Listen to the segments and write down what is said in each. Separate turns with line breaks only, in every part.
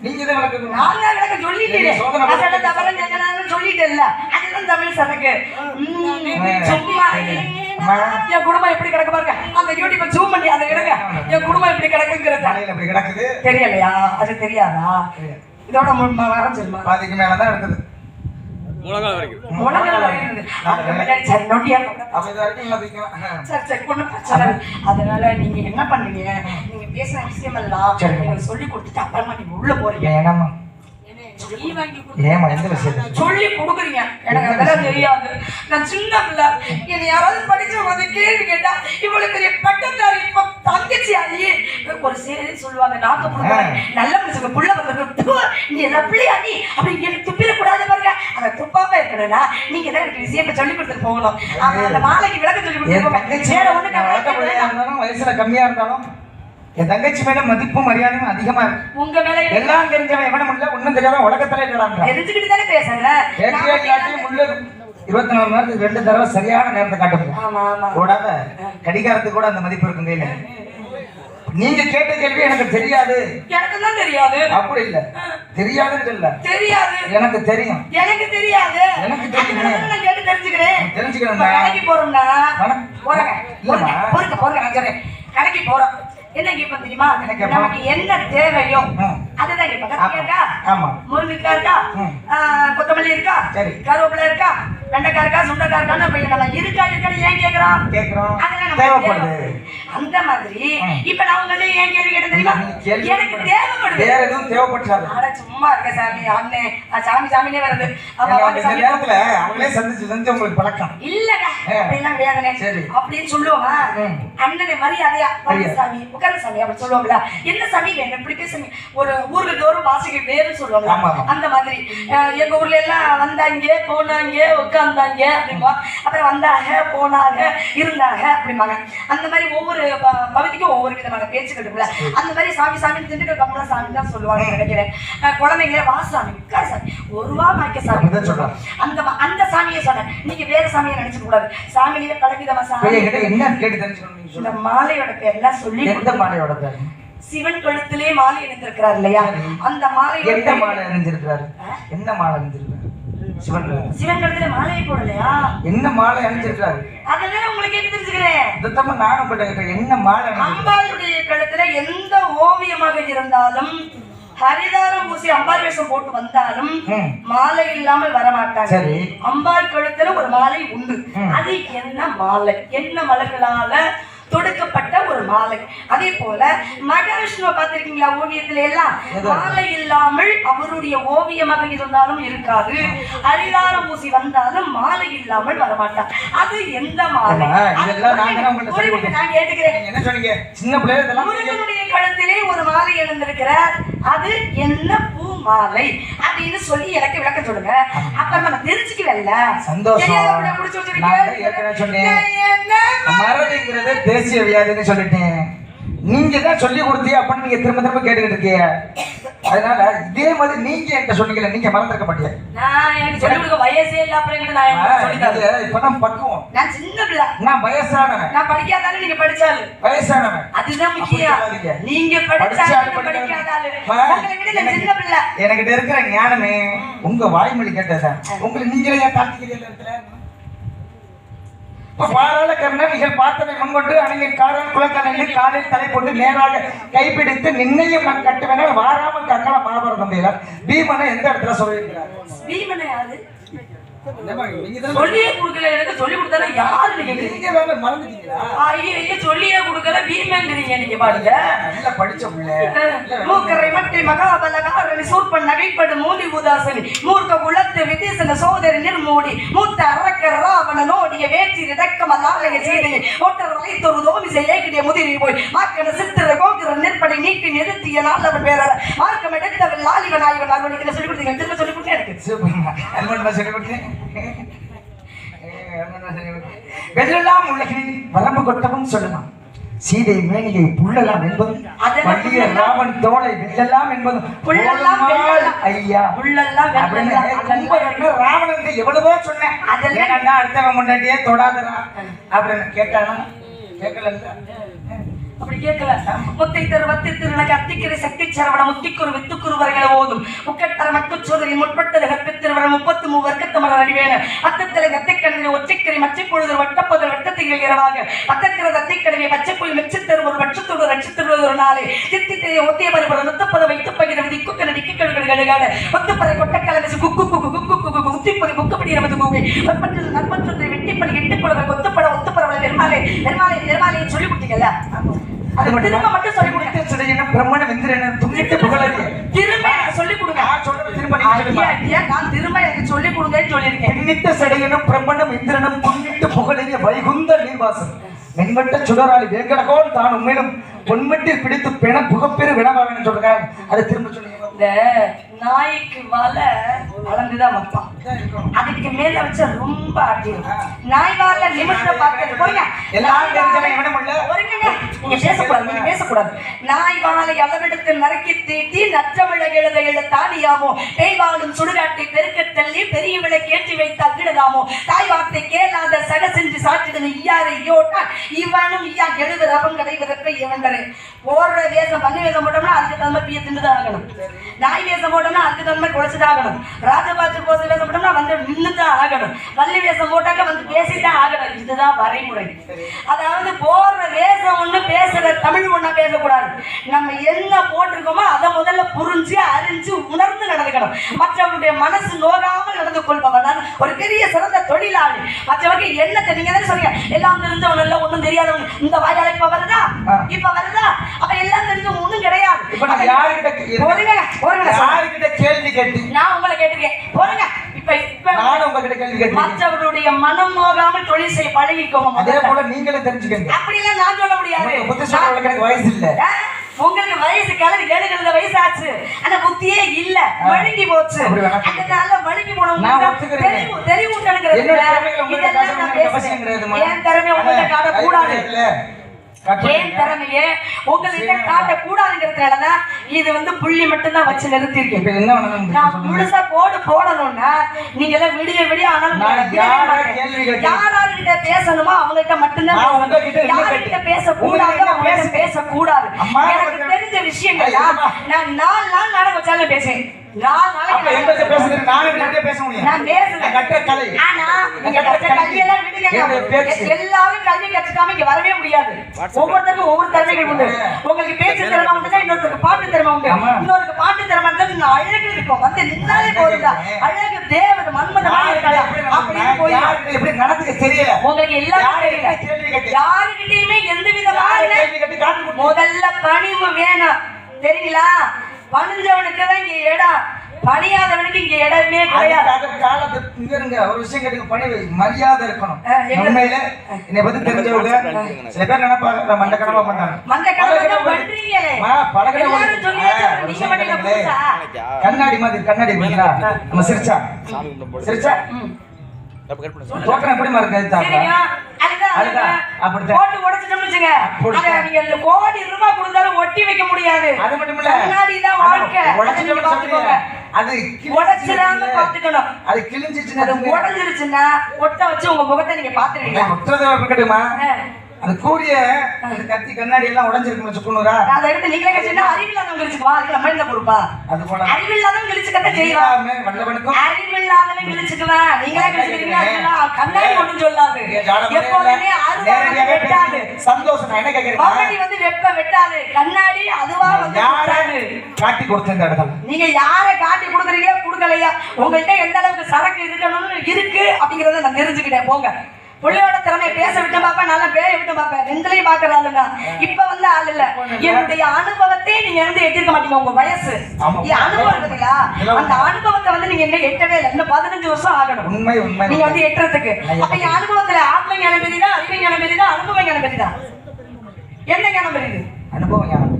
நீங்க தான் விளக்கணும்.
நான் தான் விளக்க சொல்லிட்டேன். அதெல்லாம் தவறு சொல்லிட்டேன்ல. அதுதான் தமிழ் சரக்கு. சும்மா. என் குடும்பம் எப்படி கிடக்கு பாருங்க. அந்த யூடியூப் ஜூம் பண்ணி அதை எடுங்க. என் குடும்பம் எப்படி கிடக்குங்கிறது.
அப்படி கிடக்குது?
தெரியலையா? அது தெரியாதா. இதோட மு- வர சொல்லுமா
பாதிக்கு மேலதான் இருக்குது.
முழங்கால் வரைக்கும்.
சரி பிரச்சனை இல்லை. அதனால நீங்க என்ன பண்றீங்க நீங்க பேசுற விஷயம் எல்லாம். நீங்க சொல்லி கொடுத்துட்டு அப்புறமா நீங்க உள்ள போறீங்க.
ஏனம்மா
சொல்லி வாங்கி கொடுத்து-
ஏமா எந்த விஷயத்தை
சொல்லி கொடுக்குறீங்க? எனக்கு அதெல்லாம் தெரியாது. நான் சின்ன பிள்ளை. என்னை யாராவது படிச்சவங்க வந்து கேள்வி கேட்டா இவ்வளவு பெரிய பட்டத்தாரி இப்ப தங்கச்சி ஆகி ஒரு சேரி சொல்லுவாங்க நாக்க நல்ல மனுஷங்க புள்ள வந்து நீ என்ன பிள்ளையா நீ? அப்படி எனக்கு துப்பாம இருக்கணும்னா நீங்க தான் எனக்கு விஷயத்தை சொல்லி கொடுத்துட்டு போகணும். ஆமா, அந்த மாலைக்கு விளக்க சொல்லி கொடுத்துட்டு வேற ஒண்ணு
வயசுல கம்மியா இருந்தாலும் என் தங்கச்சி மேல மதிப்பும் மரியாதையும் அதிகமா இருக்கு.
உங்க மேல
எல்லாம் தெரிஞ்சவன் எவனும் இல்ல ஒண்ணும் தெரியாத உலகத்துல
தெரிஞ்சுக்கிட்டு தானே பேசுறேன்.
உள்ள இருபத்தி நாலு நேரத்துக்கு ரெண்டு தடவை சரியான நேரத்தை
ஆமா
கூடாத. கடிகாரத்துக்கு கூட அந்த மதிப்பு இருக்கும் கையில. நீங்க கேட்ட கேள்வி எனக்கு தெரியாது
எனக்கு தான் தெரியாது
அப்படி இல்ல தெரியாதுன்னு இல்ல
தெரியாது
எனக்கு தெரியும்
எனக்கு தெரியாது
எனக்கு தெரியுமே.
நான் கேட்டு தெரிஞ்சுக்கிறேன்
தெரிஞ்சுக்கணும்னா
இப்ப கடைக்கு போறோம்னா. போறேங்க
இல்லம்மா.
போறேங்க போறேங்க நான் சொல்றேன் கடைக்கு போறோம் என்ன கேட்போம் தெரியுமா? நமக்கு என்ன தேவையோ. அதுதான் கத்திரிக்காய் இருக்கா முருங்கைக்காய் இருக்கா கொத்தமல்லி இருக்கா
சரி.
கருவேப்பிலை இருக்கா வெண்டைக்காய் இருக்கா சுண்டைக்காய் அப்ப நம்ம இருக்கா இருக்கான்னு ஏன் கேக்குறோம்
கேக்குறோம்
அதெல்லாம்
தேவைப்படுது
தேவை. அந்த மாதிரி. இப்ப நான் உங்கள்ட்ட ஏன் கேள்வி கேட்டேன் தெரியுமா? எனக்கு தேவைப்படுது.
வேற எதுவும் தேவைப்பட்டாது.
அட சும்மா இருக்க சாமி அண்ணே. சாமி சாமினே வருது
இந்த. நேரத்துல அவங்களே சந்திச்சு சந்திச்சு உங்களுக்கு பழக்கம்.
இல்லங்க
ஆ.
அப்படிலாம் கிடையாதுனே
சரி.
அப்படின்னு சொல்லுவோமா.
ம்.
அண்ணனை மரியாதையா. சாமி உட்கார சாமி அப்படி சொல்லுவோம்ல. என்ன சாமி வேணும்? இப்படி பேசுங்க. ஒரு ஊருக்கு தோறும் பாசிக்கு வேறுன்னு சொல்லுவாங்க. அந்த மாதிரி. எங்க ஊர்ல எல்லாம் வந்தாங்க போனாங்க உட்கார்ந்தாங்க அப்படிம்பா. அப்புறம் வந்தாங்க போனாங்க இருந்தாங்க அப்படிம்பாங்க. அந்த மாதிரி ஒவ்வொரு பகுதிக்கும் ஒவ்வொரு விதமான பேச்சுக்கள் இருக்குல்ல அந்த மாதிரி சாமி சாமி திண்டுக்கல் கமலா சாமி தான் சொல்லுவாங்க நினைக்கிறேன். அஹ், குழந்தைங்களே வா சாமி உட்கார சாமி. ஒரு ரூபா சாமி. அந்த அந்த சாமியை சொன்னேன் நீங்க வேற சாமியை நினைச்சுக்க கூடாது. சாமியிலேயே பலவிதமா சாமி.
என்ன கேட்டு தெரிஞ்சுக்கணும்
இந்த மாலையோட பேர்லாம் சொல்லி
எந்த. மாலையோட பேர்?
சிவன் கழுத்திலே மாலை அணிந்திருக்கிறார் இல்லையா? அந்த மாலையோட
எந்த மாலை அணிஞ்சிருக்கிறாரு என்ன மாலை அணிஞ்சிருக்காரு சிவன்
சிவன் கழுத்துல மாலையை போடலையா?
என்ன மாலை அணிஞ்சிருக்காரு
அதனால உங்களுக்கு கேட்டு தெரிஞ்சுக்கிறேன்.
சுத்தமா நானும் என்ன மாலை
அம்பாளுடைய கழுத்துல எந்த ஓவியமாக இருந்தாலும் ஹரிதாரம் பூசி அம்பாள் வேஷம் போட்டு வந்தாலும். மாலை இல்லாமல் வரமாட்டாங்க. அம்பாள் கழுத்துல ஒரு மாலை உண்டு. அது என்ன மாலை? என்ன மலர்களால தொடுக்கப்பட்ட ஒரு மாலை? அதே போல மகாவிஷ்ணுவை பார்த்திருக்கீங்களா ஓவியத்துல எல்லாம்? மாலை இல்லாமல் அவருடைய ஓவியமாக இருந்தாலும் இருக்காது. ஹரிதாரம் பூசி வந்தாலும் மாலை இல்லாமல் வரமாட்டார் அது எந்த மாலை?
நான்
கேட்டுக்கிறேன்.
என்ன சொன்னீங்க? சின்ன பிள்ளைல
கழுத்திலே ஒரு மாலை எழுந்திருக்கிறார். அது என்ன பூ மாலை? அப்படின்னு சொல்லி எனக்கு விளக்கம் சொல்லுங்க. அப்ப நம்ம தெரிஞ்சுக்கல
சந்தோஷம். மறதிங்கிறது தேசிய வியாதின்னு சொல்லிட்டேன். நீங்க தான் சொல்லி கொடுத்தீங்க அப்படின்னு நீங்க திரும்ப திரும்ப கேட்டுக்கிட்டு இருக்கீங்க. அதனால இதே மாதிரி நீங்க என்கிட்ட சொன்னீங்கல்ல நீங்க மறந்துருக்க மாட்டீங்க
நான் எனக்கு சொல்லி கொடுக்க வயசே இல்ல அப்புறம் நான் எனக்கு சொல்லி தரேன்.
நீங்க இப்பதான் பக்குவம்.
நான் சின்ன பிள்ளை.
நான் வயசானவன்.
நான் படிக்காதாலும் நீங்க படிச்சாலு
வயசானவன்.
அதுதான் முக்கியம். நீங்க
படிச்சாலும்
நான் சின்ன பிள்ளை.
என்கிட்ட இருக்கிற ஞானமே உங்க வாய்மொழி கேட்டதான் உங்களுக்கு நீங்களே ஏன் கார்த்திகை இடத்துல? பாராள கர்ணனிகள் பார்த்தனை முன்கொண்டு அணியின் காரன் குலக்கண்ணில் காலில் தலை போட்டு நேராக கைப்பிடித்து நின்னையும் நான் கட்டுவேன. வாராமல் கக்கல மகாபாரதம் செய்யலாம் பீமனை எந்த இடத்துல சொல்லியிருக்கிறார்?
பீமனை யாரு? சொல்லியே கொடுக்கல எனக்கு சொல்லி கொடுத்தால யாரு நீங்க?
வேற மறந்துட்டீங்களா?
ஐயோ சொல்லியே கொடுக்கல பீமங்கிறீங்க நீங்க பாருங்க
நல்லா படிச்ச பிள்ளை.
மூக்கரை மட்டை மகாபலகாரணி சூர்பன் நகைப்படு மூலி உதாசனி மூர்க்க குலத்து விதீசன சோதரி நிர்மூடி மூத்த அரக்கர ராவண நோடிய வேற்றி இடக்கம் அல்லாலய செய்தி. ஒட்டர் வளைத்தொரு தோமி செய்ய முதிரி போய். மாக்கன சித்திர கோகிர நிற்படை நீக்கி நிறுத்திய நாளவன் பேரர். மார்க்கம் எடுத்தவன் லாலிவன் ஆய்வன் ஆய்வன் சொல்லி கொடுத்தீங்க? திரும்ப சொல்லி கொடுத்தேன் எனக்கு.
சூப்பர் சொல்லி கொடுத்தேன். வெள்ளெல்லாம் உலகில் வரம்பு கொட்டவும் சொல்லலாம் சீதை மேனியை புள்ளலாம் என்பதும் வள்ளிய ராவன் தோலை வெள்ளெல்லாம் என்பதும்
வெள்ளெல்லாம்.
ஐயா.
புள்ளெல்லாம்
அப்படின்னு ராவணனுக்கு எவ்வளவோ சொன்னேன்.
அதெல்லாம்
அடுத்தவன் முன்னாடியே தொடாதரா அப்படின்னு கேட்டானா? கேட்கல
அப்படி கேட்கல முத்தை தரு வத்தி திருநகை அத்திக்கிற சக்தி சரவண முத்திக்குரு வித்துக்குரு வரைகளை ஓதும் முக்கட்டர மக்குச்சோதரி முற்பட்டது கற்பித்திருவர முப்பத்து மூவர்க்கத்து மலர் அடிவேன அத்தத்திலை கத்தைக்கடலை ஒற்றைக்கரை மச்சைப்பொழுது வட்டப்போதல் வட்டத்திகள் இரவாக அத்தத்திர தத்தைக்கடவை பச்சைப்புல் மெச்சத்தரு ஒரு வட்டத்தோடு ரட்சத்தோடு ஒரு நாளே தித்தி ஒத்திய பருவ நுத்தப்பத வைத்து பகிர திக்குக்கன டிக்குக்கழுகழுகழுகாட ஒத்துப்பதை கொட்டக்கலமிசு குக்கு குக்கு குக்கு குக்கு குத்திப்பதை குக்கப்படி நமது கூகை ஒற்பற்றது நற்பற்றது வெட்டிப்படி எட்டுப்பட கொத்துப்பட ஒத்துப்படவளை பெருமாளே பெருமாளே பெருமாளே சொல்லி கொடுத்தீங்கல்ல அது திரும்ப மட்டும் சொல்லி கொடுங்க.
நித்திய சடையனும் பிரம்மனும் இந்திரனும் துணிட்டு புகழறிய
திரும்ப சொல்லி கொடுங்க.
நான் சொல்றது திரும்ப நீங்க
ஐயா, நான் திரும்ப எனக்கு சொல்லி கொடுங்கன்னு சொல்லியிருக்கேன்.
பெண்ணித்த சடையனும் பிரம்மனும் இந்திரனும் புண்ணிட்டு புகழறிய வைகுந்த நீர்வாசன். மென்வட்ட சுடராளி வேங்கடகோன் தான் உண்மையிலும் பிடித்து பெண புகப்பெரு வினவாகன்னு சொல்றாங்க அதை திரும்ப சொல்லுங்க.
இந்த நாய்க்கு வலை அளந்துதான் வைப்பான். அதுக்கு மேல வச்சா ரொம்ப ஆட்டிடும் நாய் வாழ நிமிஷத்தை
இல்ல.
ஒருங்கங்க. நீங்க பேசக்கூடாது நீங்க பேசக்கூடாது. நாய் வாழை அளவெடுத்து நறுக்கி தீட்டி நற்றமிழ எழுத எழு தானியாமோ பேய் வாழும் சுடுகாட்டை பெருக்க தள்ளி பெரிய விலை கேட்டி வைத்து அங்கிடலாமோ தாய் வார்த்தை கேளாத சக செஞ்சு சாற்றிடுது ஐயாரை இவனும் ஐயா எழுது ரபம் கடை விறப்ப இவன்களே போடுற வேஷம் பண்ணி வேஷம் போட்டோம்னா அதுக்கு தகுந்த பிய ஆகணும். நாய் வேஷம் போட்டோம்னா அதுக்கு தகுந்த குறைச்சுதான் ஆகணும். வேஷம் நின்னுதான் ஆகணும். வள்ளி வேஷம் போட்டாக்க வந்து பேசிதான் ஆகணும். இதுதான் வரைமுறை. அதாவது போடுற வேஷம் ஒண்ணு பேசுற தமிழ் ஒண்ணா பேசக்கூடாது. நம்ம என்ன போட்டிருக்கோமோ அதை முதல்ல புரிஞ்சு அறிஞ்சு உணர்ந்து நடந்துக்கணும். மற்றவருடைய மனசு நோகாமல் நடந்து கொள்பவன் நான் ஒரு பெரிய சிறந்த தொழிலாளி. மற்றவங்க என்ன தெரியுங்க தானே சொன்னீங்க எல்லாம் தெரிஞ்சவன் இல்ல ஒண்ணும் தெரியாதவன். இந்த வாயால இப்ப வருதா. இப்ப வருதா? அப்ப எல்லாம் தெரிஞ்சவன் ஒண்ணும் கிடையாது.
இப்ப நான். யாருக்கிட்ட கேள்வி கேட்டி
நான் உங்களை கேட்டிருக்கேன். பொறுங்க இப்ப இப்ப
நானும் உங்ககிட்ட கேள்வி கேட்டேன்
மற்றவருடைய மனம் தொழில் செய்ய பழகிக்கோங்க
அதே. போல நீங்களே தெரிஞ்சுக்கங்க.
அப்படிலாம் நான் சொல்ல முடியாது.
எனக்கு வயசு இல்ல.
உங்களுக்கு வயசு கிளவி ஏழு கிழந்த வயசாச்சு. அந்த புத்தியே இல்ல. மழுங்கி போச்சு.
அப்படி.
அதனால மழுங்கி
நான்
போனவங்க. தெரிவு இதெல்லாம்
காட்ட
நான் பேசுறேன். என் திறமை உங்கள்ட்ட காட்டக்கூடாது
இல்ல.
ஏன் திறமையே உங்கள்கிட்ட காட்டக்கூடாதுங்கிறதுனாலதான் இது வந்து புள்ளி மட்டும்தான் வச்சு நிறுத்திருக்கேன் நான். முழுசா போடு போடணும்னா நீங்க எல்லாம் விடிய விடிய ஆனாலும்? யாராருக்கிட்ட பேசணுமோ மட்டும்தான் பேசணும்.
உங்ககிட்ட என்ன
யாருக்கிட்ட? பேசக்கூடாது
உங்ககிட்ட பேசுங்க.
பேசக்கூடாது எனக்கு
உங்ககிட்ட-
தெரிஞ்ச விஷயங்கள். நான் நாலு நாள் நாடகம் வச்சாலும் பேசுவேன் நாலு
அப்ப பேசுறது நானும் பேச முடியும்.
நான் பேசுறேன்.
நான் கற்ற கலை.
ஆனா நீங்க கற்ற கல்வியெல்லாம் விடுங்க.
என்னுடைய பேச்சு.
எல்லாரும் கல்வி கற்றுக்காம இங்க வரவே முடியாது. ஒவ்வொருத்தருக்கும் ஒவ்வொரு திறமைகள் உண்டு. உங்களுக்கு பேச்சு திறமை இன்னொருத்தருக்கு பாட்டு திறமை உண்டு. இன்னொருக்கு பாட்டு திறமை இருந்தா அழகு இருக்கும் வந்து நின்னாலே போதுதா அழகு தேவதை மன்மத மாதிரி இருக்கலாம். அப்படின்னு போய்
எப்படி நடந்துக்க தெரியல.
உங்களுக்கு எல்லாம் தெரியல.
கேட்டு
யாருக்கிட்டையுமே எந்த விதமான
கேட்டு காட்டு
முதல்ல பணிவு வேணும். தெரியுங்களா? பணிஞ்சவனுக்கு தான் இங்க இடம். பணியாதவனுக்கு இங்க இடமே கிடையாது.
காலத்து இருங்க ஒரு விஷயம் கேட்டுக்க பணிவு மரியாதை இருக்கணும்? உண்மையில என்னை பத்தி தெரிஞ்சவங்க சில பேர் நினைப்பாங்க நான் மண்ட கனவா பண்ணாங்க
நீங்க பண்ணீங்க புதுசா?
கண்ணாடி. மாதிரி கண்ணாடி நம்ம சிரிச்சா. சிரிச்சா.
அப்ப கட் பண்ணு.
தாத்தா?
அதுதான்
அதுதான்.
அதுதான்
அப்படித்தான்.
போட்டு உடைச்சிட்டோம்னு வச்சுங்க. அதை நீங்க கோடி ரூபாய் கொடுத்தாலும் ஒட்டி வைக்க முடியாது.
அது மட்டும் இல்ல
கண்ணாடி தான் வாழ்க்கை.
உடைச்சிட்டோம்னு
பாத்துக்கோங்க.
அது
உடைச்சிடாம பாத்துக்கணும்
அது கிழிஞ்சிச்சுன்னா
அது உடைஞ்சிருச்சுன்னா ஒட்ட வச்சு உங்க முகத்தை நீங்க பாத்துருவீங்க
ஒட்டுறதை இருக்கட்டுமா அது கூடிய அந்த கத்தி கண்ணாடி எல்லாம் உடைஞ்சிருக்குன்னு வச்சுக்கணுரா
அதை எடுத்து நீங்களே கழிச்சுன்னா அறிவில்லாதவங்க கழிச்சுக்குவா அதுக்கு நம்ம என்ன பொறுப்பா?
அது போல.
அறிவில்லாதவங்க கழிச்சுக்கத்தான் செய்வான்
எல்லாமே வல்லவனுக்கும்.
அறிவில்லாதவன் கிழிச்சுக்குவேன் நீங்களே கிழிச்சுக்கிறீங்க கண்ணாடி ஒண்ணும் சொல்லாது. எப்போதுமே அருவா
நேரடியாவே
வெட்டாது.
சந்தோஷம்? நான் என்ன கேட்கிறேன்
வந்து வெப்ப வெட்டாது. கண்ணாடி அதுவா வந்து.
காட்டி கொடுத்த இந்த இடத்துல?
நீங்க யாரை காட்டி கொடுக்குறீங்களோ கொடுக்கலையா? உங்கள்கிட்ட எந்த அளவுக்கு சரக்கு இருக்கணும்னு இருக்கு அப்படிங்கறத நான் தெரிஞ்சுக்கிட்டேன். போங்க. புள்ளையோட திறமை பேச விட்டு பாப்பேன் நல்லா பேய விட்டு பாப்பேன் ரெண்டுலையும் பாக்குற ஆளுங்க. இப்ப வந்து ஆள் இல்ல. என்னுடைய அனுபவத்தை நீங்க வந்து எட்டிருக்க மாட்டீங்க உங்க வயசு. அனுபவம் இருக்குங்களா அந்த அனுபவத்தை வந்து நீங்க என்ன எட்டவே இல்லை. இன்னும் பதினஞ்சு வருஷம் ஆகணும்.
உண்மை உண்மை.
நீங்க வந்து எட்டுறதுக்கு. அப்ப என் அனுபவத்துல ஆத்ம ஞானம் பெரியதா அறிவு ஞானம் பெரியதா அனுபவ ஞானம் பெரியதா என்ன ஞானம் பெரியது
அனுபவம் ஞானம்.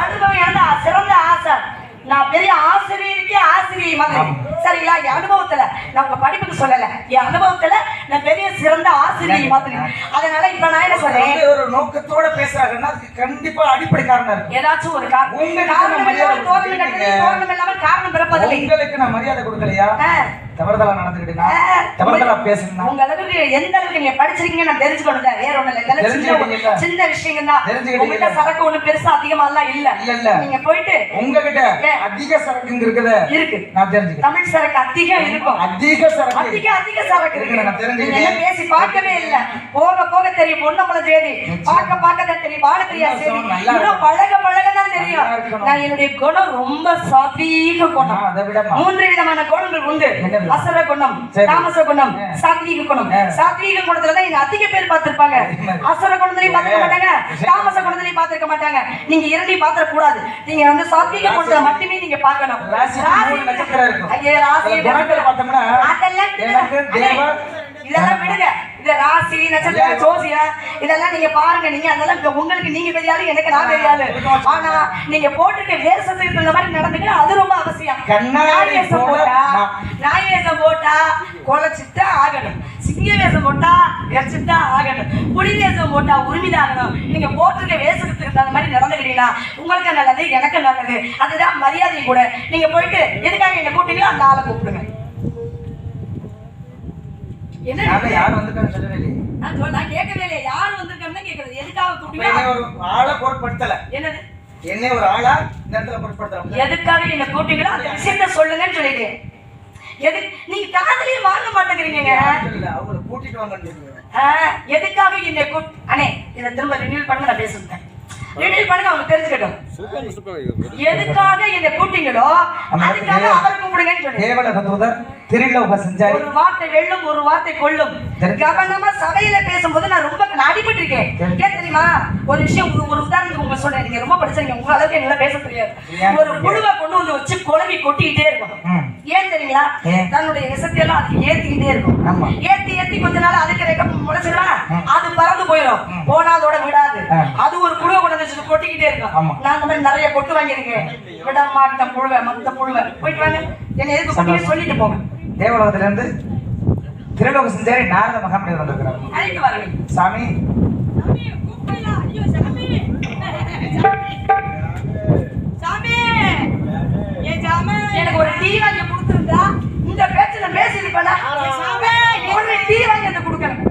அனுபவம் எனக்கு சிறந்த ஆசை. நான் பெரிய ஆசிரியருக்கே ஆசிரியை மாதிரி. சரிங்களா? என் அனுபவத்துல நான் உங்க படிப்புக்கு சொல்லல. என் அனுபவத்துல நான் பெரிய சிறந்த ஆசிரியை மாதிரி. அதனால இப்ப நான் என்ன சொல்றேன்?
ஒரு நோக்கத்தோட பேசுறாங்கன்னா கண்டிப்பா அடிப்படை காரணம்
ஏதாச்சும் ஒரு காரணம். காரணம்
மரியாதை
இல்லாம தோரணம்
கொடுத்துருக்கீங்க.
கட்டுறது தோரணம் இல்லாம காரணம் பிறப்பதில்லை.
உங்களுக்கு நான் மரியாதை கொடுக்கலையா. தவறுதலா நடந்துக்கிட்டீங்கன்னா
ஆ.
தவறுதலா பேசுனா
உங்க அளவுக்கு எந்த அளவுக்கு நீங்க படிச்சிருக்கீங்க நான் தெரிஞ்சுக்கணும் வேற ஒண்ணு இல்ல. இதெல்லாம் சின்ன? சின்ன விஷயங்கள் தான்? உங்ககிட்ட சரக்கு ஒண்ணு பெருசா அதிகமா எல்லாம் இல்ல.
இல்ல, இல்ல.
நீங்க போயிட்டு
உங்ககிட்ட? அதிக சரக்குங்க இருக்குது.
இருக்கு.
நான் தெரிஞ்சுக்கிறேன்.
தமிழ் சரக்கு அதிகம் இருக்கும்.
அதிக சரக்கு.
அதிக அதிக சரக்கு இருக்கு
நான் தெரிஞ்சுக்கிட்டேன்.
நீங்க எல்லாம் பேசி பார்க்கவே இல்ல. போக போக தெரியும். பொண்ணம்பள தேதி பார்க்க பார்க்க தான் தெரியும். வாழ சரி
நல்லா
இன்னும் பழக பழக தான் தெரியும். நான் என்னுடைய குணம் ரொம்ப சாத்வீக குணம். மூன்று விதமான குணங்கள் உண்டு? அசர குணம். தாமச குணம். சாத்வீக குணம். சாத்வீக குணத்துல தான் அதிக பேர் பார்த்திருப்பாங்க? அசர குணத்திலையும் பார்த்திருக்க மாட்டாங்க. தாமச குணத்திலையும் பார்த்திருக்க மாட்டாங்க. நீங்க இரண்டையும் பார்த்திட கூடாது நீங்க வந்து சாத்வீக குணத்துல மட்டுமே நீங்க பார்க்கணும். அதெல்லாம் இதெல்லாம் விடுங்க. இந்த ராசி நட்சத்திரம் ஜோசியம் இதெல்லாம் நீங்க பாருங்க நீங்க அதெல்லாம் உங்களுக்கு நீங்க ஆளு எனக்கு நான் ஆளு ஆனா நீங்க போட்டிருக்க வேஷத்துக்கு இந்த மாதிரி நடந்துக்கிட்டு அது ரொம்ப அவசியம்.
கண்ணாடி
நாய் வேஷம்
போல
போட்டா
நான்.
நாய் வேஷம் போட்டா குலைச்சிட்டா ஆகணும். சிங்க வேஷம் போட்டா எரிச்சிட்டா ஆகணும். புலி வேஷம் போட்டா உரிமைதாகணும். நீங்க போட்டிருக்க வேஷத்துக்கு தகுந்த மாதிரி நடந்துக்கிட்டீங்கன்னா உங்களுக்கு நல்லது எனக்கு நல்லது. அதுதான் மரியாதை கூட. நீங்க போயிட்டு எதுக்காக என்ன கூப்பிட்டீங்களோ அந்த ஆளை கூப்பிடுங்க. என்ன
யார் வந்துட்டான்னு சொல்லவே இல்லையே.
நான் கேட்கவே இல்லை யார் வந்திருக்கான்னு தான் கேட்கறது. எதுக்காக கூப்பிட்டீங்க
என்னை ஒரு ஆளை பொருட்படுத்தல.
என்னது?
என்னை ஒரு ஆளா இந்த இடத்துல பொருட்படுத்தல.
எதுக்காக என்ன கூப்பிட்டீங்களோ அந்த விஷயத்த சொல்லுங்கன்னு சொல்லிட்டேன். எது நீங்க காதலியே வாங்க மாட்டேங்கிறீங்க.
அவங்களை கூட்டிட்டு வாங்கன்னு
ஆ, எதுக்காக என்ன கூப் அண்ணே இதை திரும்ப ரினியூல் பண்ணுங்க நான் பேசுறேன். ரினியூல் பண்ணுங்க அவங்க தெரிஞ்சுக்கட்டும். எதுக்காக என்ன கூப்பிட்டீங்களோ அதுக்காக அவர் கூப்பிடுங்கன்னு
திருலோக செஞ்சாரி.
ஒரு வார்த்தை வெல்லும் ஒரு வார்த்தை கொல்லும்.
தெரிஞ்சு-
கவனமா சபையில பேசும்போது நான் ரொம்ப நான் அடிபட்டிருக்கேன் ஏன் தெரியுமா? ஒரு விஷயம் ஒரு உதாரணத்துக்கு உங்களுக்கு சொல்றேன். நீங்க ரொம்ப படிச்சீங்க உங்க அளவுக்கு என்னால பேச தெரியாது.
ஏன்
ஒரு புழுவை கொண்டு வந்து வச்சு குழம்பி கொட்டிக்கிட்டே இருக்கும். ஏன் தெரியுங்களா
ஏன்?
தன்னுடைய விஷத்தை எல்லாம் அதுக்கு ஏத்திக்கிட்டே இருக்கும்.
ஆமா.
ஏத்தி கொஞ்ச நாள் அதுக்கு ரெக்க முளைச்சிடா
ம்.
அது பறந்து போயிடும். போனா அதோட விடாது. அது ஒரு புழுவை கொண்டு வந்து கொட்டிக்கிட்டே இருக்கும். நான் அந்த மாதிரி நிறைய கொட்டு வாங்கியிருக்கேன் விட மாட்டேன் புழுவை மத்த புழுவை போயிட்டு வாங்க என்ன எதுக்கு கொட்டிங்க சொல்லிட்டு போங்க
தேவலோகத்துல இருந்து திருலோக செஞ்சாரி நாரத மகாமணி வந்திருக்கிறார் சாமி
சாமி, கூப்பிடலாம். ஐயோ, சாமி. சாமி. ஏன் சாமி? எனக்கு ஒரு டீ வாங்கி கொடுத்துருந்தா இந்த பேச்சுல பேசியிருப்பேனா ஒரு டீ வாங்கி அந்த கொடுக்கணும்?